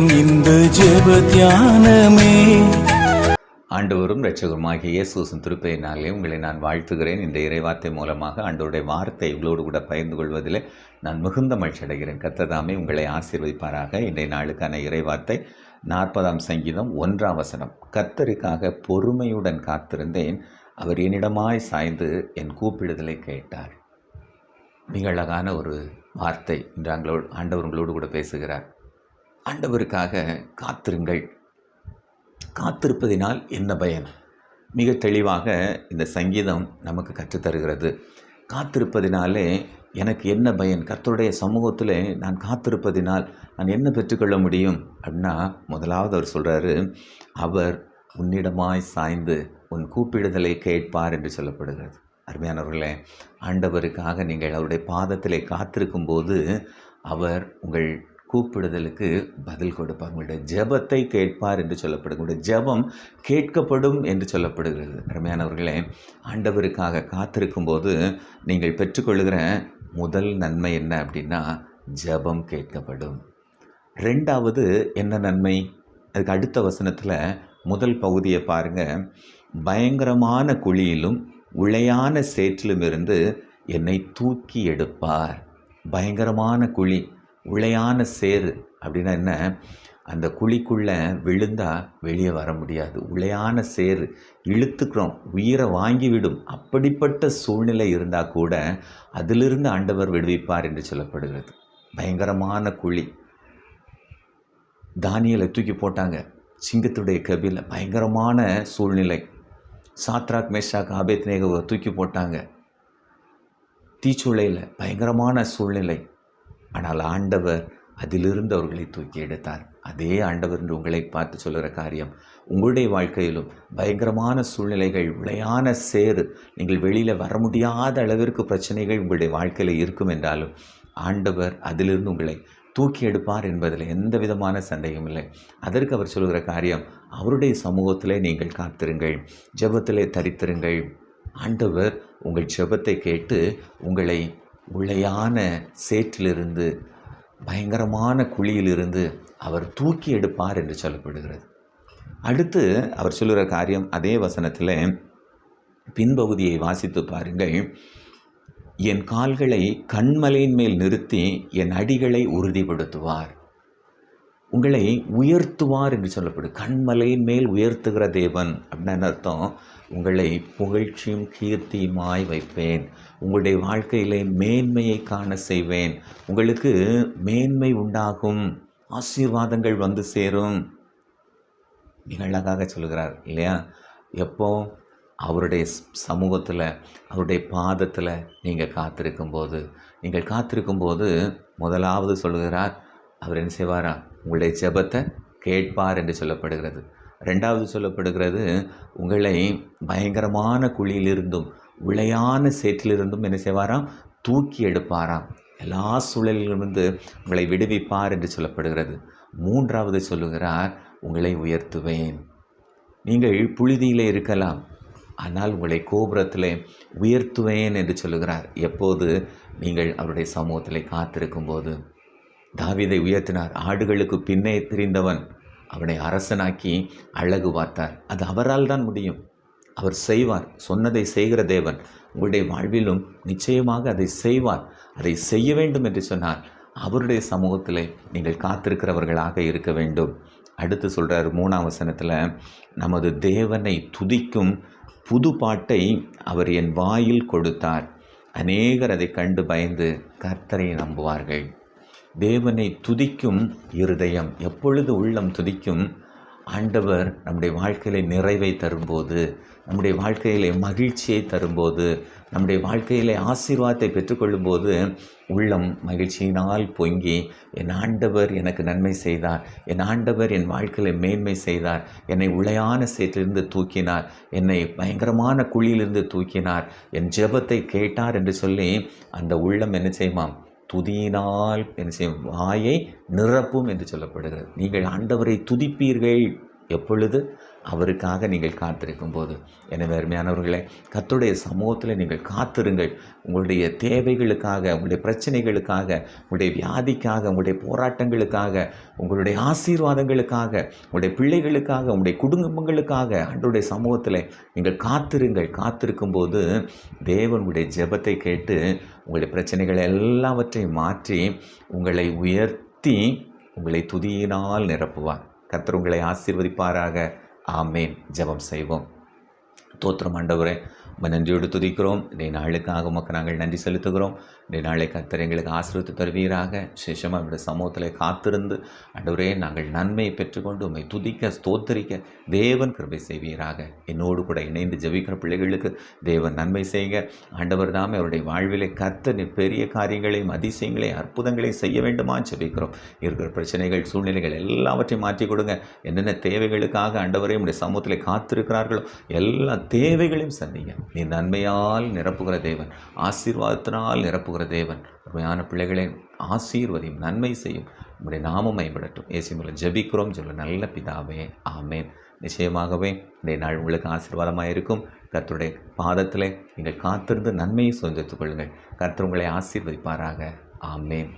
நேரம் இந்த ஜெப தியானமே. ஆண்டவரும் ரட்சகருமாகிய இயேசுசின் திருப்பெயரினாலே உங்களை நான் வாழ்த்துகிறேன். இந்த இறைவார்த்தை மூலமாக ஆண்டவருடைய வார்த்தை உங்களோடு கூட பகிர்ந்து கொள்வதில் நான் மிகுந்த மகிழ்ச்சி அடைகிறேன். கத்ததாமே உங்களை ஆசீர்வதிப்பாராக. இன்றைய நாளுக்கான இறைவார்த்தை நாற்பதாம் சங்கீதம் ஒன்றாம் வசனம். கத்தருக்காக பொறுமையுடன் காத்திருந்தேன் அவர் என்னிடமாய் சாய்ந்து என் கூப்பிடுதலை கேட்டார். மிக அழகான ஒரு வார்த்தை. இன்று ஆண்டவர் உங்களோடு கூட பேசுகிறார். ஆண்டவருக்காக காத்திருங்கள். காத்திருப்பதினால் என்ன பயன்? மிக தெளிவாக இந்த சங்கீதம் நமக்கு கற்றுத்தருகிறது. காத்திருப்பதினாலே எனக்கு என்ன பயன்? கர்த்தருடைய சமூகத்தில் நான் காத்திருப்பதினால் நான் என்ன பெற்றுக்கொள்ள முடியும்? அப்படின்னா முதலாவது அவர் சொல்கிறாரு அவர் உன்னிடமாய் சாய்ந்து உன் கூப்பிடுதலை கேட்பார் என்று சொல்லப்படுகிறது. அருமையானவர்களே ஆண்டவருக்காக நீங்கள் அவருடைய பாதத்திலே காத்திருக்கும் போது அவர் உங்கள் கூப்பிடுதலுக்கு பதில் கொடுப்பார் உங்களுடைய ஜெபத்தை கேட்பார் என்று சொல்லப்படும் உங்களுடைய ஜெபம் கேட்கப்படும் என்று சொல்லப்படுகிறது. அருமையானவர்களே ஆண்டவருக்காக காத்திருக்கும் போது நீங்கள் பெற்றுக்கொள்கிற முதல் நன்மை என்ன அப்படின்னா ஜெபம் கேட்கப்படும். ரெண்டாவது என்ன நன்மை? அதுக்கு அடுத்த வசனத்தில் முதல் பகுதியை பாருங்கள் பயங்கரமான குழியிலும் உளையான சேற்றிலும் இருந்து என்னை தூக்கி எடுப்பார். பயங்கரமான குழி. உளையான சேறு அப்படின்னா என்ன? அந்த குழிக்குள்ளே விழுந்தால் வெளியே வர முடியாது. உளையான சேறு இழுத்துக்கிறோம் உயிரை வாங்கிவிடும் அப்படிப்பட்ட சூழ்நிலை இருந்தால் கூட அதிலிருந்து ஆண்டவர் விடுவிப்பார் என்று சொல்லப்படுகிறது. பயங்கரமான குழி. தானியலை தூக்கி போட்டாங்க. சிங்கத்துடைய கபில. பயங்கரமான சூழ்நிலை. சாத்ராக் மேஷாக் ஆபேத்னேகவை தூக்கி போட்டாங்க. தீச்சுளையில் பயங்கரமான சூழ்நிலை. ஆனால் ஆண்டவர் அதிலிருந்து அவர்களை தூக்கி எடுத்தார். அதே ஆண்டவர் என்று உங்களை பார்த்து சொல்கிற காரியம் உங்களுடைய வாழ்க்கையிலும் பயங்கரமான சூழ்நிலைகள் விளையான சேறு நீங்கள் வெளியில் வர முடியாத அளவிற்கு பிரச்சனைகள் உங்களுடைய வாழ்க்கையில் இருக்கும் என்றாலும் ஆண்டவர் அதிலிருந்து உங்களை தூக்கி எடுப்பார் என்பதில் எந்த விதமான சந்தேகம் இல்லை. அதற்கு அவர் சொல்கிற காரியம் அவருடைய சமூகத்திலே நீங்கள் காத்திருங்கள் ஜெபத்திலே தரித்திருங்கள். ஆண்டவர் உங்கள் ஜெபத்தை கேட்டு உங்களை உள்ளையான சேற்றிலிருந்து பயங்கரமான குழியிலிருந்து அவர் தூக்கி எடுப்பார் என்று சொல்லப்படுகிறது. அடுத்து அவர் சொல்லுகிற காரியம் அதே வசனத்தில் பின்பகுதியை வாசித்து பாருங்கள். என் கால்களை கண்மலையின் மேல் நிறுத்தி என் அடிகளை உறுதிப்படுத்துவார். உங்களை உயர்த்துவார் என்று சொல்லப்படும். கண்மலையின் மேல் உயர்த்துகிற தேவன் அப்படின்னு அர்த்தம். உங்களை புகழ்ச்சியும் கீர்த்தியுமாய் வைப்பேன். உங்களுடைய வாழ்க்கையிலே மேன்மையை காண செய்வேன். உங்களுக்கு மேன்மை உண்டாகும். ஆசீர்வாதங்கள் வந்து சேரும். மிக அழகாக சொல்கிறார் இல்லையா? எப்போ? அவருடைய சமூகத்தில் அவருடைய பாதத்தில் நீங்கள் காத்திருக்கும் போது நீங்கள் காத்திருக்கும் போது முதலாவது சொல்கிறார் அவர் என்ன செய்வாரா? உங்களுடைய ஜெபத்தை கேட்பார் என்று சொல்லப்படுகிறது. ரெண்டாவது சொல்லப்படுகிறது உங்களை பயங்கரமான குழியிலிருந்தும் உளையான சேற்றிலிருந்தும் என்ன செய்வாராம்? தூக்கி எடுப்பாராம். எல்லா சூழலிலிருந்து உங்களை விடுவிப்பார் என்று சொல்லப்படுகிறது. மூன்றாவது சொல்லுகிறார் உங்களை உயர்த்துவேன். நீங்கள் புழுதியிலே இருக்கலாம் ஆனால் உங்களை கோபுரத்தில் உயர்த்துவேன் என்று சொல்லுகிறார். எப்போது? நீங்கள் அவருடைய சமூகத்தில் காத்திருக்கும் போது தாவிதை உயர்த்தினார். ஆடுகளுக்கு பின்னே தெரிந்தவன் அவனை அரசனாக்கி அழகு பார்த்தார். அது அவரால் தான் முடியும். அவர் செய்வார். சொன்னதை செய்கிற தேவன் உங்களுடைய வாழ்விலும் நிச்சயமாக அதை செய்வார். அதை செய்ய வேண்டும் என்று சொன்னார். அவருடைய சமூகத்தில் நீங்கள் காத்திருக்கிறவர்களாக இருக்க வேண்டும். அடுத்து சொல்கிறார் மூணாம் வசனத்தில் நமது தேவனை துதிக்கும் புது பாட்டை அவர் என் வாயில் கொடுத்தார். அநேகர் அதை கண்டு பயந்து கர்த்தரை நம்புவார்கள். தேவனை துதிக்கும் இருதயம் எப்பொழுது உள்ளம் துதிக்கும்? ஆண்டவர் நம்முடைய வாழ்க்கையில நிறைவை தரும்போது நம்முடைய வாழ்க்கையிலே மகிழ்ச்சியை தரும்போது நம்முடைய வாழ்க்கையிலே ஆசீர்வாதத்தை பெற்றுக்கொள்ளும்போது உள்ளம் மகிழ்ச்சியினால் பொங்கி என் ஆண்டவர் எனக்கு நன்மை செய்தார். என் ஆண்டவர் என் வாழ்க்கையில் மேன்மை செய்தார். என்னை உளையான சேற்றிலிருந்து தூக்கினார். என்னை பயங்கரமான குழியிலிருந்து தூக்கினார். என் ஜெபத்தை கேட்டார் என்று சொல்லி அந்த உள்ளம் என்ன செய்யுமாம்? துதியினால் என்ன செய்யும் வாயை நிரப்பும் என்று சொல்லப்படுகிறது. நீங்கள் ஆண்டவரை துதிப்பீர்கள். எப்பொழுது? அவருக்காக நீங்கள் காத்திருக்கும் போது எனவே அருமையானவர்களே கத்துடைய சமூகத்தில் நீங்கள் காத்திருங்கள். உங்களுடைய தேவைகளுக்காக உங்களுடைய பிரச்சனைகளுக்காக உங்களுடைய வியாதிக்காக உங்களுடைய போராட்டங்களுக்காக உங்களுடைய ஆசீர்வாதங்களுக்காக உங்களுடைய பிள்ளைகளுக்காக உங்களுடைய குடும்பங்களுக்காக அன்றைய சமூகத்தில் நீங்கள் காத்திருங்கள். காத்திருக்கும் போது தேவனுடைய ஜெபத்தை கேட்டு உங்களுடைய பிரச்சனைகளை எல்லாவற்றையும் மாற்றி உங்களை உயர்த்தி உங்களை துதியினால் நிரப்புவார். கத்தர் உங்களை ஆசீர்வதிப்பாராக. ஆமேன். ஜபம் செய்வோம். தோத்திரம் ஆண்டவரே நம்ம நன்றியோடு துதிக்கிறோம். இன்றைய நாளுக்காக உமக்கு நாங்கள் நன்றி செலுத்துகிறோம். இன்றைய நாளை கர்த்தர் எங்களுக்கு ஆசிரியத்து தருவீராக. சேஷமாக நம்முடைய சமூகத்தில் காத்திருந்து அன்றுவரே நாங்கள் நன்மையை பெற்றுக்கொண்டு உண்மை துதிக்க ஸ்தோத்தரிக்க தேவன் கிருபை செய்வீராக. என்னோடு கூட இணைந்து ஜெபிக்கிற பிள்ளைகளுக்கு தேவன் நன்மை செய்யுங்க ஆண்டவர் தாமே அவருடைய வாழ்விலே கர்த்தர் பெரிய காரியங்களையும் அதிசயங்களையும் அற்புதங்களையும் செய்ய வேண்டுமா ஜபிக்கிறோம். இருக்கிற பிரச்சனைகள் சூழ்நிலைகள் எல்லாவற்றையும் மாற்றி கொடுங்க. என்னென்ன தேவைகளுக்காக அண்டவரையும் உடைய சமூகத்தில் காத்திருக்கிறார்களோ எல்லா தேவைகளையும் சந்திங்க. நீ நன்மையால் நிரப்புகிற தேவன் ஆசீர்வாதத்தினால் நிரப்புகிற தேவன். உண்மையான பிள்ளைகளை ஆசீர்வதியும் நன்மை செய்யும். உங்களுடைய நாமம் மேம்படட்டும். ஏசி மூலம் ஜெபிக்கிறோம். சொல்ல நல்ல பிதாவே ஆமேன். நிச்சயமாகவே இந்த நாள் உங்களுக்கு ஆசீர்வாதமாக இருக்கும். கர்த்தருடைய பாதத்தில் நீங்கள் காத்திருந்து நன்மையை சுதந்திரத்துக் கொள்ளுங்கள். கர்த்தர் உங்களை ஆசீர்வதிப்பாராக. ஆமேன்.